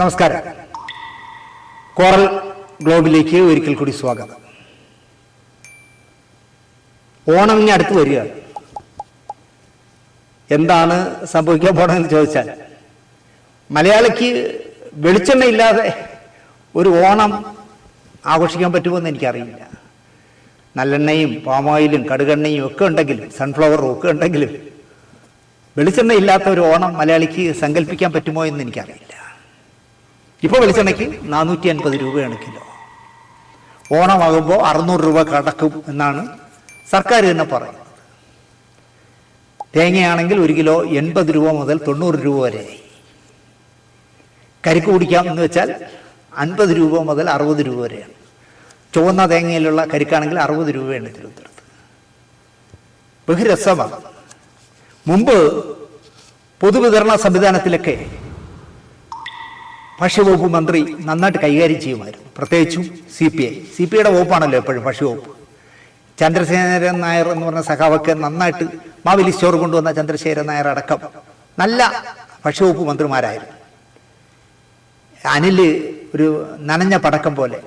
നമസ്കാരം. കോറൽ ഗ്ലോബിലേക്ക് ഒരിക്കൽ കൂടി സ്വാഗതം. ഓണം ഇനി അടുത്ത് വരിക എന്താണ് സംഭവിക്കാൻ പോണെന്ന് ചോദിച്ചാൽ മലയാളിക്ക് വെളിച്ചെണ്ണ ഇല്ലാതെ ഒരു ഓണം ആഘോഷിക്കാൻ പറ്റുമോ എന്ന് എനിക്കറിയില്ല. നല്ലെണ്ണയും പാമോയിലും കടുകെണ്ണയും ഒക്കെ ഉണ്ടെങ്കിലും സൺഫ്ലവറും ഒക്കെ ഉണ്ടെങ്കിലും വെളിച്ചെണ്ണ ഇല്ലാത്ത ഒരു ഓണം മലയാളിക്ക് സങ്കല്പിക്കാൻ പറ്റുമോ എന്ന് എനിക്കറിയില്ല. ഇപ്പോൾ വെളിച്ചെണ്ണയ്ക്ക് നാനൂറ്റി അൻപത് രൂപയാണ് കിലോ. ഓണമാകുമ്പോൾ അറുന്നൂറ് രൂപ കടക്കും എന്നാണ് സർക്കാർ തന്നെ പറയുന്നത്. തേങ്ങയാണെങ്കിൽ ഒരു കിലോ എൺപത് രൂപ മുതൽ തൊണ്ണൂറ് രൂപ വരെ കരിക്ക് കുടിക്കാം എന്ന് വെച്ചാൽ അൻപത് രൂപ മുതൽ അറുപത് രൂപ വരെയാണ്. ചുവന്ന തേങ്ങയിലുള്ള കരിക്കാണെങ്കിൽ അറുപത് രൂപയാണ് തിരുവനന്തപുരത്ത്. ബഹുരസമാണ്. മുമ്പ് പൊതുവിതരണ സംവിധാനത്തിലൊക്കെ ഭക്ഷ്യവകുപ്പ് മന്ത്രി നന്നായിട്ട് കൈകാര്യം ചെയ്യുമായിരുന്നു. പ്രത്യേകിച്ചും C P I C P ഐയുടെ വകുപ്പാണല്ലോ എപ്പോഴും ഭക്ഷ്യവകുപ്പ്. ചന്ദ്രശേഖരൻ നായർ എന്ന് പറഞ്ഞ സഖാവൊക്കെ നന്നായിട്ട് മാവിലി സ്റ്റോർ കൊണ്ടുവന്ന ചന്ദ്രശേഖരൻ നായർ അടക്കം നല്ല ഭക്ഷ്യവകുപ്പ് മന്ത്രിമാരായിരുന്നു. അനിൽ ഒരു നനഞ്ഞ പടക്കം പോലെ.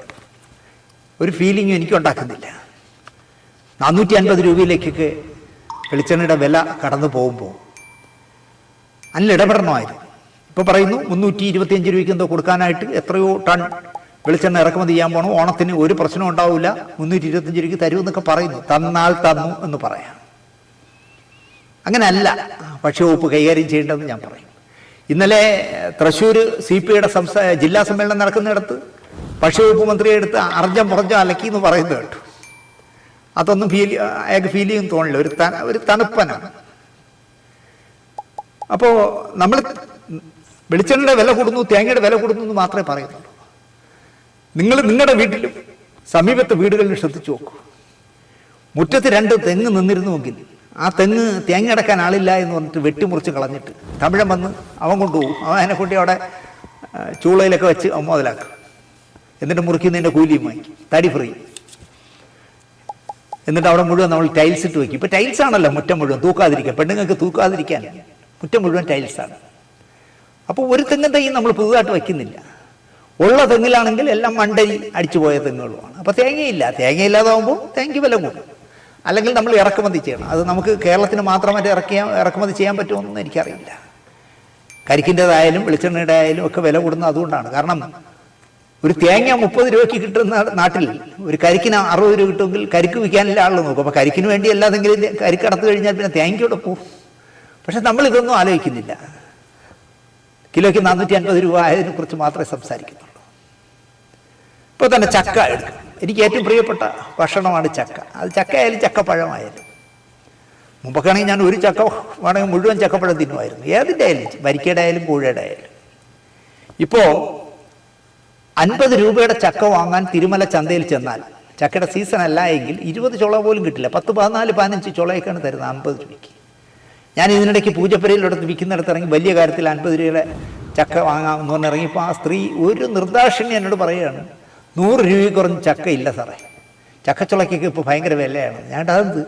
ഒരു ഫീലിംഗ് എനിക്ക് ഉണ്ടാക്കുന്നില്ല. നാനൂറ്റി അൻപത് രൂപയിലേക്കൊക്കെ വെളിച്ചെണ്ണയുടെ വില കടന്നു പോകുമ്പോൾ അനിൽ ഇടപെടണമായിരുന്നു. ഇപ്പോൾ പറയുന്നു മുന്നൂറ്റി ഇരുപത്തിയഞ്ച് രൂപയ്ക്ക് എന്തോ കൊടുക്കാനായിട്ട് എത്രയോ ടൺ വെളിച്ചെണ്ണ ഇറക്കുമതി ചെയ്യാൻ പോകണം ഓണത്തിന് ഒരു പ്രശ്നം ഉണ്ടാവില്ല. മുന്നൂറ്റി ഇരുപത്തിയഞ്ച് രൂപയ്ക്ക് തരുമെന്നൊക്കെ പറയുന്നു. തന്നാൽ തന്നു എന്ന് പറയാം. അങ്ങനെയല്ല. ഭക്ഷ്യവകുപ്പ് കൈകാര്യം ചെയ്യേണ്ടതെന്ന് ഞാൻ പറയും. ഇന്നലെ തൃശ്ശൂർ സി പി ഐയുടെ സംസ്ഥാന ജില്ലാ സമ്മേളനം നടക്കുന്നിടത്ത് ഭക്ഷ്യവകുപ്പ് മന്ത്രിയെ എടുത്ത് അർജം പുറഞ്ഞോ അലക്കി എന്ന് പറയുന്നത് കേട്ടു. അതൊന്നും ഫീൽ അയാൾക്ക് ഫീൽ ചെയ്യും തോന്നില്ല ഒരു ഒരു തണുപ്പനാണ്. അപ്പോൾ നമ്മൾ വെളിച്ചെണ്ണയുടെ വില കൂടുന്നു തേങ്ങയുടെ വില കൂടുന്നു എന്ന് മാത്രമേ പറയുന്നുള്ളൂ. നിങ്ങൾ നിങ്ങളുടെ വീട്ടിലും സമീപത്തെ വീടുകളിലും ശ്രദ്ധിച്ചു നോക്കൂ. മുറ്റത്ത് രണ്ട് തെങ്ങ് നിന്നിരുന്നുവെങ്കിൽ ആ തെങ്ങ് തേങ്ങ അടക്കാൻ ആളില്ല എന്ന് പറഞ്ഞിട്ട് വെട്ടിമുറിച്ച് കളഞ്ഞിട്ട് തമിഴൻ വന്ന് അവൻ കൊണ്ടുപോകും. അവൻ അതിനെ കൂട്ടി അവിടെ ചൂളയിലൊക്കെ വെച്ച് അവൻ മുതലാക്കും. എന്നിട്ട് മുറിക്കുന്നതിന്റെ കൂലിയും വാങ്ങിക്കും. തടി ഫ്രീ എന്നിട്ട് അവിടെ മുഴുവൻ നമ്മൾ ടൈൽസ് ഇട്ട് വയ്ക്കും ഇപ്പം ടൈൽസ് ആണല്ലോ മുറ്റം മുഴുവൻ. തൂക്കാതിരിക്കുക പെണ്ണുങ്ങൾക്ക് തൂക്കാതിരിക്കാൻ. മുറ്റം മുഴുവൻ ടൈൽസാണ് അപ്പോൾ ഒരു തെങ്ങും തൈ നമ്മൾ പുതുതായിട്ട് വയ്ക്കുന്നില്ല. ഉള്ള തെങ്ങിലാണെങ്കിൽ എല്ലാം മണ്ടരി അടിച്ചു പോയ തെങ്ങുകളുമാണ്. അപ്പോൾ തേങ്ങയില്ല. തേങ്ങയില്ലാതാവുമ്പോൾ തേങ്ങയ്ക്ക് വില കൂടും. അല്ലെങ്കിൽ നമ്മൾ ഇറക്കുമതി ചെയ്യണം. അത് നമുക്ക് കേരളത്തിന് മാത്രമായിട്ട് ഇറക്കിയ ഇറക്കുമതി ചെയ്യാൻ പറ്റുമെന്നൊന്നും എനിക്കറിയില്ല. കരിക്കിന്റെതായാലും വെളിച്ചെണ്ണയുടെ ആയാലും ഒക്കെ വില കൂടുന്നത് അതുകൊണ്ടാണ്. കാരണം ഒരു തേങ്ങ മുപ്പത് രൂപയ്ക്ക് കിട്ടുന്ന നാട്ടിൽ ഒരു കരിക്കിന് അറുപത് രൂപ കിട്ടുമെങ്കിൽ കരിക്ക് വിൽക്കാനില്ല ആളുകൾ നോക്കും. അപ്പോൾ കരിക്കിന് വേണ്ടി അല്ലാതെങ്കിലും കരിക്ക് കടത്തു കഴിഞ്ഞാൽ പിന്നെ തേങ്ങയോടെ പോകും? പക്ഷെ നമ്മൾ ഇതൊന്നും ആലോചിക്കുന്നില്ല. കിലോയ്ക്ക് നാനൂറ്റി അൻപത് രൂപ ആയതിനെ കുറിച്ച് മാത്രമേ സംസാരിക്കുന്നുള്ളൂ ഇപ്പോൾ തന്നെ ചക്ക എടുക്കും. എനിക്ക് ഏറ്റവും പ്രിയപ്പെട്ട ഭക്ഷണമാണ് ചക്ക. അത് ചക്കയായാലും ചക്കപ്പഴമായാലും. മുമ്പൊക്കെ ആണെങ്കിൽ ഞാൻ ഒരു ചക്ക വേണമെങ്കിൽ മുഴുവൻ ചക്കപ്പഴം തിന്നുമായിരുന്നു. ഏതിന്റെ ആയാലും വരിക്കയുടെ ആയാലും കൂഴയുടെ ആയാലും ഇപ്പോൾ അൻപത് രൂപയുടെ ചക്ക വാങ്ങാൻ തിരുമല ചന്തയിൽ ചെന്നാൽ ചക്കയുടെ സീസൺ അല്ല എങ്കിൽ ഇരുപത് ചുള പോലും കിട്ടില്ല. പത്ത് പതിനാല് പതിനഞ്ച് ചുളയൊക്കെയാണ് തരുന്നത് അമ്പത് രൂപയ്ക്ക്. ഞാൻ ഇതിനിടയ്ക്ക് പൂജപ്പുരയിലോടത്ത് വിൽക്കുന്നിടത്ത് ഇറങ്ങി വലിയ കാര്യത്തിൽ അൻപത് രൂപയുടെ ചക്ക വാങ്ങാം എന്ന് പറഞ്ഞ് ഇറങ്ങിയപ്പോൾ ആ സ്ത്രീ ഒരു നിർദ്ദാക്ഷിണി എന്നോട് പറയുകയാണ് നൂറ് രൂപയിൽ കുറഞ്ഞ് ഇല്ല സാറേ. ചക്കച്ചുളക്കൊക്കെ ഇപ്പോൾ ഭയങ്കര വിലയാണ്. ഞാൻ അതെന്ത്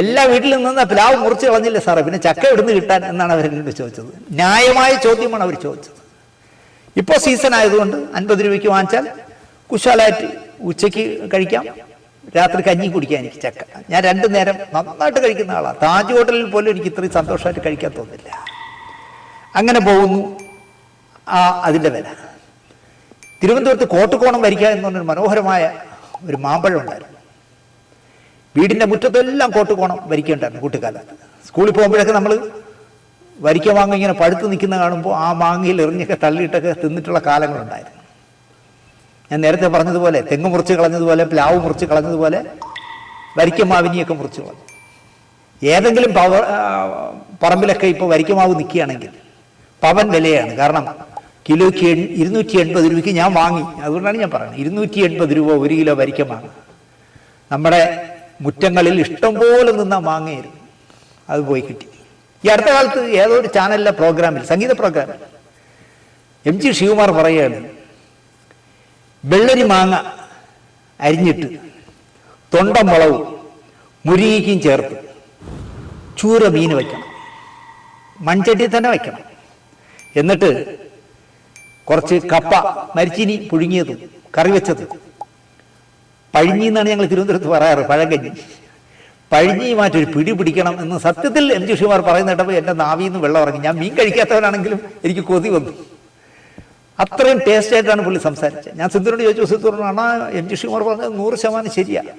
എല്ലാ വീട്ടിലും നിന്ന് പ്ലാവ് മുറിച്ച് കളഞ്ഞില്ല സാറേ പിന്നെ ചക്ക ഇവിടുന്ന് കിട്ടാൻ എന്നാണ് അവർ എന്നോട് ചോദിച്ചത്. ന്യായമായ ചോദ്യമാണ് അവർ ചോദിച്ചത്. ഇപ്പോൾ സീസൺ ആയതുകൊണ്ട് അൻപത് രൂപയ്ക്ക് വാങ്ങിച്ചാൽ കുശാലായിട്ട് ഉച്ചയ്ക്ക് കഴിക്കാം രാത്രി കഞ്ഞി കുടിക്കാൻ എനിക്ക് ചക്ക. ഞാൻ രണ്ടു നേരം നന്നായിട്ട് കഴിക്കുന്ന ആളാണ് താജ് ഹോട്ടലിൽ പോലും എനിക്ക് ഇത്രയും സന്തോഷമായിട്ട് കഴിക്കാൻ തോന്നില്ല. അങ്ങനെ പോകുന്നു. ആ അതിന്റെ വില. തിരുവനന്തപുരത്ത് കോട്ടുകോണം വരിക എന്ന് പറഞ്ഞൊരു മനോഹരമായ ഒരു മാമ്പഴം ഉണ്ടായിരുന്നു. വീടിന്റെ മുറ്റത്തെല്ലാം കോട്ടുകോണം വരിക്കുണ്ടായിരുന്നു കുട്ടിക്കാലത്ത് സ്കൂളിൽ പോകുമ്പോഴൊക്കെ നമ്മൾ വരിക്ക മാങ്ങ ഇങ്ങനെ പഴുത്ത് നിൽക്കുന്ന കാണുമ്പോൾ ആ മാങ്ങയിൽ എറിഞ്ഞൊക്കെ തള്ളിയിട്ടൊക്കെ തിന്നിട്ടുള്ള കാലങ്ങളുണ്ടായിരുന്നു. ഞാൻ നേരത്തെ പറഞ്ഞതുപോലെ തെങ്ങ് മുറിച്ച് കളഞ്ഞതുപോലെ പ്ലാവ് മുറിച്ച് കളഞ്ഞതുപോലെ വരിക്ക മാവിനിയൊക്കെ മുറിച്ച് കളഞ്ഞു. ഏതെങ്കിലും പവ പറമ്പിലൊക്കെ ഇപ്പോൾ വരിക്ക മാവ് നിൽക്കുകയാണെങ്കിൽ പവൻ വിലയാണ്. കാരണം കിലോയ്ക്ക് ഇരുന്നൂറ്റി എൺപത് രൂപയ്ക്ക് ഞാൻ വാങ്ങി. അതുകൊണ്ടാണ് ഞാൻ പറയുന്നത്. ഇരുന്നൂറ്റി എൺപത് രൂപ ഒരു കിലോ വരിക്ക മാങ്ങ നമ്മുടെ മുറ്റങ്ങളിൽ ഇഷ്ടം പോലെ നിന്ന മാങ്ങയായിരുന്നു. അത് പോയി കിട്ടി. ഈ അടുത്ത കാലത്ത് ഏതോ ഒരു ചാനലിലെ പ്രോഗ്രാമിൽ സംഗീത പ്രോഗ്രാമിൽ എം ജി ശിവകുമാർ പറയുകയാണ് വെള്ളരി മാങ്ങ അരിഞ്ഞിട്ട് തൊണ്ടം മുളവും മുരിങ്ങയ്ക്കും ചേർത്ത് ചൂര മീൻ വയ്ക്കണം. മൺചട്ടി തന്നെ വയ്ക്കണം. എന്നിട്ട് കുറച്ച് കപ്പ മരിച്ചിനി പുഴുങ്ങിയതും കറി വെച്ചതും. പഴിഞ്ഞി എന്നാണ് ഞങ്ങൾ തിരുവനന്തപുരത്ത് പറയാറ് പഴങ്കഞ്ഞി. പഴിഞ്ഞിയുമായിട്ടൊരു പിടി പിടിക്കണം എന്ന് സത്യത്തിൽ എം ജി ഷിമാർ പറയുന്ന കേട്ടപ്പോൾ എന്റെ നാവിൽ നിന്ന് വെള്ളം ഇറങ്ങി. ഞാൻ മീൻ കഴിക്കാത്തവനാണെങ്കിലും എനിക്ക് കൊതി വന്നു. അത്രയും ടേസ്റ്റ് ആയിട്ടാണ് പുള്ളി സംസാരിച്ചത്. ഞാൻ സിദ്ധുനോട് ചോദിച്ചു സിന്ധുവിനോടാണ് എം ജി ഷിമാർ പറഞ്ഞത് നൂറ് ശതമാനം ശരിയാണ്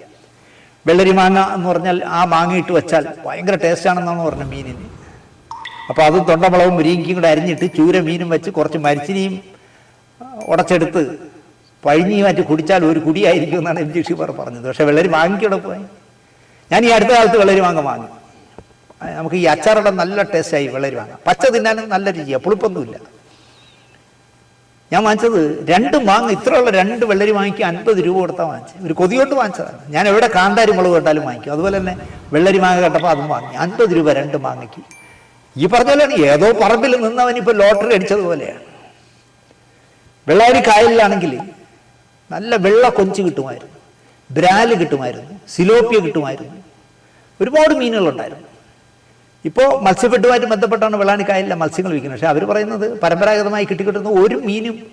വെള്ളരി മാങ്ങ എന്ന് പറഞ്ഞാൽ ആ മാങ്ങ ഇട്ട് വെച്ചാൽ ഭയങ്കര ടേസ്റ്റ് ആണെന്നാണ് പറഞ്ഞത് മീനിന്. അപ്പോൾ അത് തൊണ്ടമുളകും മുരിങ്ങയും കൂടെ അരിഞ്ഞിട്ട് ചൂര മീനും വെച്ച് കുറച്ച് മരിച്ചിനിയും ഉടച്ചെടുത്ത് പഴിഞ്ഞി മാറ്റി കുടിച്ചാൽ ഒരു കുടിയായിരിക്കും എന്നാണ് എം ജി ഷിമാർ പറഞ്ഞത്. പക്ഷേ വെള്ളരി മാങ്ങിക്കൂടെ പോയി. ഞാൻ ഈ അടുത്ത കാലത്ത് വെള്ളരി മാങ്ങ വാങ്ങി. നമുക്ക് ഈ അച്ചാറുടെ നല്ല ടേസ്റ്റായി വെള്ളരി മാങ്ങ. പച്ച തിന്നാനും നല്ല രുചിയാണ് പുളിപ്പൊന്നുമില്ല. ഞാൻ വാങ്ങിച്ചത് രണ്ട് മാങ്ങ ഇത്രയുള്ള രണ്ട് വെള്ളരി വാങ്ങിക്കുക അൻപത് രൂപ കൊടുത്താൽ വാങ്ങിച്ചത്. ഒരു കൊതിയോട്ട് വാങ്ങിച്ചതാണ്. ഞാൻ എവിടെ കാന്താരി മുളക് കണ്ടാലും വാങ്ങിക്കും. അതുപോലെ തന്നെ വെള്ളരി മാങ്ങ കേട്ടപ്പോൾ അതും വാങ്ങി. അൻപത് രൂപ രണ്ട് മാങ്ങയ്ക്ക്. ഈ പറഞ്ഞ പോലെയാണ് ഏതോ പറമ്പിൽ നിന്നവൻ ഇപ്പോൾ ലോട്ടറി അടിച്ചതുപോലെയാണ് വെള്ളാരി കായലിലാണെങ്കിൽ നല്ല വെള്ള കൊഞ്ച് കിട്ടുമായിരുന്നു. ബ്രാൽ കിട്ടുമായിരുന്നു. സിലോപ്പിയ കിട്ടുമായിരുന്നു. ഒരുപാട് മീനുകളുണ്ടായിരുന്നു. ഇപ്പോൾ മത്സ്യബെഡുമായിട്ട് ബന്ധപ്പെട്ടാണ് വെള്ളാണി കായലിലെ മത്സ്യങ്ങൾ വിൽക്കുന്നത്. പക്ഷേ അവർ പറയുന്നത് പരമ്പരാഗതമായി കിട്ടിക്കിട്ടുന്ന ഒരു മീനും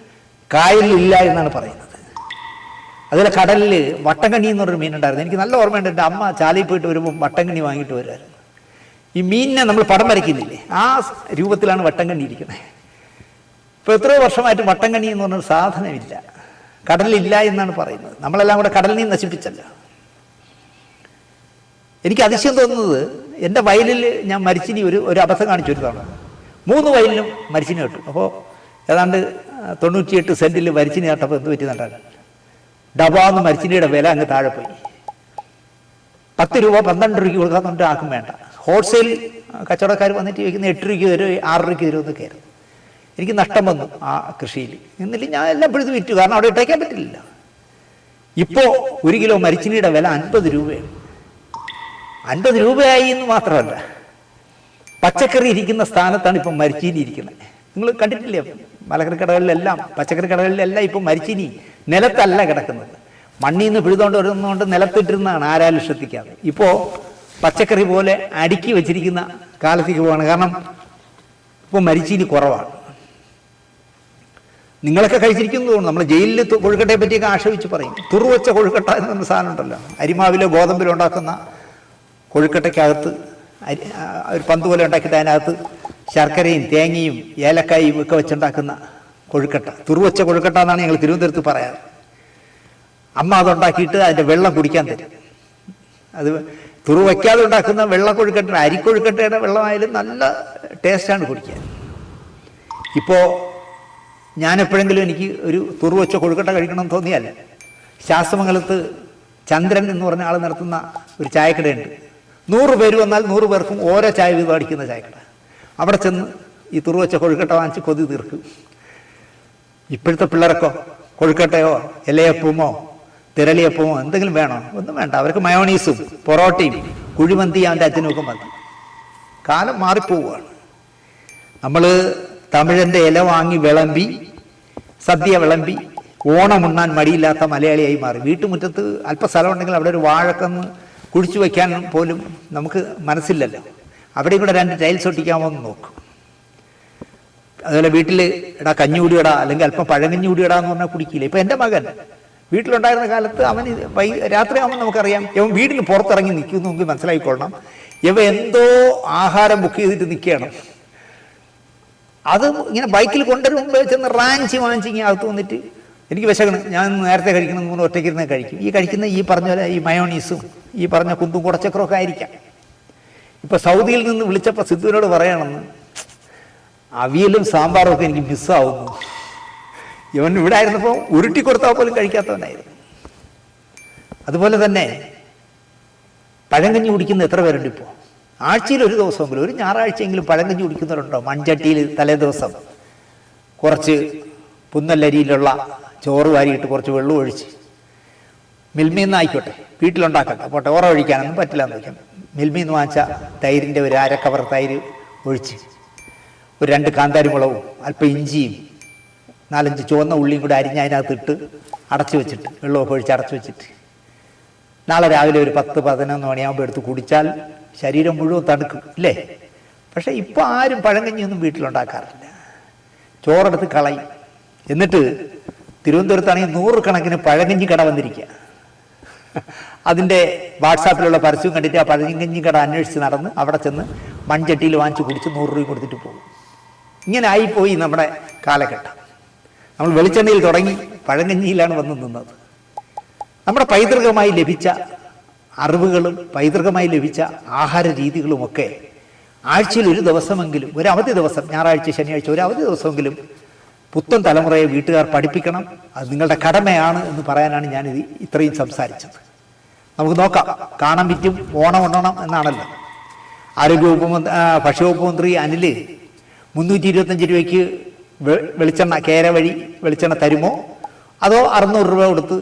കായലിലില്ല എന്നാണ് പറയുന്നത്. അതുപോലെ കടലിൽ വട്ടങ്കണ്ണി എന്ന് പറഞ്ഞൊരു മീനുണ്ടായിരുന്നു. എനിക്ക് നല്ല ഓർമ്മയുണ്ട്. എന്റെ അമ്മ ചാലയിൽ പോയിട്ട് വരുമ്പോൾ വട്ടങ്കണ്ണി വാങ്ങിയിട്ട് വരുമായിരുന്നു ഈ മീനിനെ നമ്മൾ പടം വരയ്ക്കുന്നില്ലേ? ആ രൂപത്തിലാണ് വട്ടങ്കണ്ണി ഇരിക്കുന്നത്. ഇപ്പോൾ എത്രയോ വർഷമായിട്ട് വട്ടങ്കണ്ണി എന്ന് പറഞ്ഞൊരു സാധനമില്ല. കടലിലില്ല എന്നാണ് പറയുന്നത്. നമ്മളെല്ലാം കൂടെ കടലിനെ നശിപ്പിച്ചല്ല. എനിക്ക് അതിശയം തോന്നുന്നത് എന്റെ വയലിൽ ഞാൻ മരിച്ചിനി ഒരു ഒരു അബദ്ധം കാണിച്ചു ഒരു തവണ. മൂന്ന് വയലിലും മരിച്ചിനി കിട്ടും. അപ്പോൾ ഏതാണ്ട് തൊണ്ണൂറ്റിയെട്ട് സെന്റിൽ മരിച്ചിനി നട്ടപ്പോൾ എന്ത് പറ്റി നട്ടാൽ ഡബാന്ന് മരിച്ചിനിയുടെ വില അങ്ങ് താഴെ പോയി. പത്ത് രൂപ പന്ത്രണ്ട് രൂപയ്ക്ക് കൊടുക്കാന്നുണ്ട് ആക്കും വേണ്ട. ഹോൾസെയിൽ കച്ചവടക്കാർ വന്നിട്ട് ചോദിക്കുന്ന എട്ട് രൂപയ്ക്ക് തരും ആറ് രൂപയ്ക്ക് തരും എന്ന് കയറും എനിക്ക് നഷ്ടം വന്നു ആ കൃഷിയിൽ. എന്നില്ല ഞാൻ എല്ലാം പിഴുത് വിറ്റു. കാരണം അവിടെ ഇട്ടേക്കാൻ പറ്റില്ല. ഇപ്പോൾ ഒരു കിലോ മരിച്ചിനിയുടെ വില അൻപത് രൂപയാണ്. അൻപത് രൂപയായി എന്ന് മാത്രമല്ല. പച്ചക്കറി ഇരിക്കുന്ന സ്ഥാനത്താണ് ഇപ്പം മരിച്ചീനി ഇരിക്കുന്നത്. നിങ്ങൾ കണ്ടിട്ടില്ലേ? മലക്കറി കടകളിലെല്ലാം പച്ചക്കറി കടകളിലെല്ലാം ഇപ്പം മരിച്ചീനി. നിലത്തല്ല കിടക്കുന്നത്. മണ്ണിൽ നിന്ന് പിഴുതുകൊണ്ട് വരുന്നതുകൊണ്ട് നിലത്തിട്ടിരുന്നതാണ് ആരാലും ശ്രദ്ധിക്കാതെ. ഇപ്പോൾ പച്ചക്കറി പോലെ അടുക്കി വെച്ചിരിക്കുന്ന കാലത്തേക്ക് പോവാണ്. കാരണം ഇപ്പോൾ മരിച്ചീനി കുറവാണ്. നിങ്ങളൊക്കെ കഴിച്ചിരിക്കുന്നു നമ്മൾ ജയിലിൽ കൊഴുക്കട്ടയെ പറ്റിയൊക്കെ ആക്ഷേപിച്ച് പറയും. തുറുവച്ച കൊഴുക്കട്ട എന്ന് പറഞ്ഞ സാധനം ഉണ്ടല്ലോ. അരിമാവിലോ ഗോതമ്പിലോ ഉണ്ടാക്കുന്ന കൊഴുക്കട്ടയ്ക്കകത്ത് ഒരു പന്ത് പോലെ ഉണ്ടാക്കിയിട്ട് അതിനകത്ത് ശർക്കരയും തേങ്ങയും ഏലക്കായും ഒക്കെ വെച്ചുണ്ടാക്കുന്ന കൊഴുക്കട്ട. തുറുവച്ച കൊഴുക്കട്ട എന്നാണ് ഞങ്ങൾ തിരുവനന്തപുരത്ത് പറയാറ്. അമ്മ അതുണ്ടാക്കിയിട്ട് അതിന്റെ വെള്ളം കുടിക്കാൻ തരും. അത് തുറു വയ്ക്കാതെ ഉണ്ടാക്കുന്ന വെള്ള കൊഴുക്കട്ട അരിക്കൊഴുക്കട്ടയുടെ വെള്ളമായാലും നല്ല ടേസ്റ്റാണ് കുടിക്കാൻ. ഇപ്പോൾ ഞാൻ എപ്പോഴെങ്കിലും എനിക്ക് ഒരു തുറു വെച്ച കൊഴുക്കട്ട കഴിക്കണം തോന്നിയാൽ ശാസ്ത്രമംഗലത്ത് ചന്ദ്രൻ എന്ന് പറഞ്ഞ ആൾ നടത്തുന്ന ഒരു ചായക്കടയുണ്ട്. നൂറ് പേര് വന്നാൽ നൂറ് പേർക്കും ഓരോ ചായ വീതം അടിക്കുന്ന ചായക്കട. അവിടെ ചെന്ന് ഈ തുറുവച്ച കൊഴുക്കട്ട വാങ്ങിച്ച് കൊതി തീർക്കും. ഇപ്പോഴത്തെ പിള്ളേർക്കോ കൊഴുക്കട്ടയോ ഇലയപ്പമോ തിരളിയപ്പമോ എന്തെങ്കിലും വേണോ? ഒന്നും വേണ്ട. അവർക്ക് മയോണീസും പൊറോട്ടയും കുഴിമന്തി അവന്റെ അച്ഛനുമൊക്കെ മതി. കാലം മാറിപ്പോവുകയാണ്. നമ്മൾ തമിഴന്റെ ഇല വാങ്ങി വിളമ്പി സദ്യ വിളമ്പി ഓണമുണ്ണാൻ മടിയില്ലാത്ത മലയാളിയായി മാറി. വീട്ടുമുറ്റത്ത് അല്പ ഉണ്ടെങ്കിൽ അവിടെ ഒരു വാഴക്കന്ന് കുഴിച്ചു വയ്ക്കാൻ പോലും നമുക്ക് മനസ്സില്ലല്ലോ. അവിടെ കൂടെ രണ്ട് ടൈൽസ് ഒട്ടിക്കാമോ എന്ന് നോക്കും. അതുപോലെ വീട്ടിൽ എടാ കഞ്ഞി കുടിയടാ അല്ലെങ്കിൽ അല്പം പഴങ്കഞ്ഞി കുടിയടാ എന്ന് പറഞ്ഞാൽ കുടിക്കില്ല. ഇപ്പം എന്റെ മകൻ വീട്ടിലുണ്ടായിരുന്ന കാലത്ത് അവൻ വൈ രാത്രിയാകുമ്പോൾ നമുക്കറിയാം ഇവൻ വീട്ടിൽ പുറത്തിറങ്ങി നിൽക്കുന്നു നമുക്ക് മനസ്സിലായിക്കൊള്ളണം. ഇവ എന്തോ ആഹാരം ബുക്ക് ചെയ്തിട്ട് നിൽക്കുകയാണ്. അത് ഇങ്ങനെ ബൈക്കിൽ കൊണ്ടുവരുമ്പോൾ ചെന്ന് റാഞ്ചി ഇങ്ങനെ അകത്ത് വന്നിട്ട് എനിക്ക് വിശക്കണം ഞാൻ നേരത്തെ കഴിക്കണം മൂന്ന് ഒറ്റയ്ക്ക് കഴിക്കും. ഈ കഴിക്കുന്ന ഈ പറഞ്ഞ പോലെ ഈ മയോണീസും ഈ പറഞ്ഞ കുന്തും കുടച്ചക്രമൊക്കെ ആയിരിക്കാം. ഇപ്പം സൗദിയിൽ നിന്ന് വിളിച്ചപ്പോൾ സിദ്ധുവിനോട് പറയണമെന്ന്. അവിയലും സാമ്പാറും ഒക്കെ എനിക്ക് മിസ്സാവുന്നു. ഇവൻ ഇവിടെ ആയിരുന്നപ്പോൾ ഉരുട്ടി കൊടുത്താൽ പോലും കഴിക്കാത്തവനായിരുന്നു. അതുപോലെ തന്നെ പഴങ്കഞ്ഞി കുടിക്കുന്ന എത്ര പേരുണ്ട് ഇപ്പോൾ ആഴ്ചയിൽ ഒരു ദിവസമെങ്കിലും ഒരു ഞായറാഴ്ചയെങ്കിലും പഴങ്കഞ്ഞി കുടിക്കുന്നവരുണ്ടോ? മൺചട്ടിയിൽ തലേ ദിവസം കുറച്ച് പുന്നല്ലരിയിലുള്ള ചോറ് വാരിയിട്ട് കുറച്ച് വെള്ളം ഒഴിച്ച്. മിൽമയിൽ നിന്ന് ആയിക്കോട്ടെ വീട്ടിലുണ്ടാക്കട്ടെ. അപ്പോൾ ടോറ ഒഴിക്കാനൊന്നും പറ്റില്ല എന്ന് വയ്ക്കാം മിൽമയിൽ നിന്ന് വാങ്ങിച്ച തൈരിന്റെ ഒരു അര കവർ തൈര് ഒഴിച്ച്. ഒരു രണ്ട് കാന്താരി മുളകും അല്പം ഇഞ്ചിയും നാലഞ്ച് ചുവന്ന ഉള്ളിയും കൂടെ അരിഞ്ഞ് അതിനകത്ത് ഇട്ട് അടച്ചു വെച്ചിട്ട് വെള്ളമൊക്കെ ഒഴിച്ച് അടച്ചു വെച്ചിട്ട്. നാളെ രാവിലെ ഒരു പത്ത് പതിനൊന്ന് മണിയാകുമ്പോൾ എടുത്ത് കുടിച്ചാൽ ശരീരം മുഴുവൻ തണുക്കും ഇല്ലേ? പക്ഷേ ഇപ്പോൾ ആരും പഴങ്കഞ്ഞിയൊന്നും വീട്ടിലുണ്ടാക്കാറില്ല. ചോറെടുത്ത് കളയും. എന്നിട്ട് തിരുവനന്തപുരത്താണെങ്കിൽ നൂറുകണക്കിന് പഴകഞ്ഞി കട വന്നിരിക്കുക അതിന്റെ വാട്സാപ്പിലുള്ള പരസ്യം കണ്ടിട്ട് ആ പഴകഞ്ഞി കട അന്വേഷിച്ച് നടന്ന് അവിടെ ചെന്ന് മൺചട്ടിയിൽ വാങ്ങിച്ച് കുടിച്ച് നൂറ് രൂപ കൊടുത്തിട്ട് പോകും. ഇങ്ങനെ ആയിപ്പോയി നമ്മുടെ കാലഘട്ടം. നമ്മൾ വെളിച്ചെണ്ണയിൽ തുടങ്ങി പഴങ്കഞ്ഞിയിലാണ് വന്ന് നിന്നത്. നമ്മുടെ പൈതൃകമായി ലഭിച്ച അറിവുകളും പൈതൃകമായി ലഭിച്ച ആഹാര രീതികളുമൊക്കെ ആഴ്ചയിൽ ഒരു ദിവസമെങ്കിലും ഒരു അവധി ദിവസം ഞായറാഴ്ച ശനിയാഴ്ച ഒരു അവധി ദിവസമെങ്കിലും പുത്തൻ തലമുറയെ വീട്ടുകാർ പഠിപ്പിക്കണം. അത് നിങ്ങളുടെ കടമയാണ് എന്ന് പറയാനാണ് ഞാൻ ഇത് ഇത്രയും സംസാരിച്ചത്. നമുക്ക് നോക്കാം. കാണാൻ പറ്റും. ഓണം ഉണ്ണണം എന്നാണല്ലോ. ആരോഗ്യവകുപ്പ് ഭക്ഷ്യവകുപ്പ് മന്ത്രി അനിൽ മുന്നൂറ്റി ഇരുപത്തഞ്ച് രൂപയ്ക്ക് വെളിച്ചെണ്ണ കേര വഴി വെളിച്ചെണ്ണ തരുമോ? അതോ അറുന്നൂറ് രൂപ കൊടുത്ത്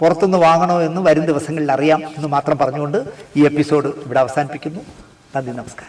പുറത്തുനിന്ന് വാങ്ങണോ എന്ന് വരും ദിവസങ്ങളിൽ അറിയാം എന്ന് മാത്രം പറഞ്ഞുകൊണ്ട് ഈ എപ്പിസോഡ് ഇവിടെ അവസാനിപ്പിക്കുന്നു. നന്ദി നമസ്കാരം.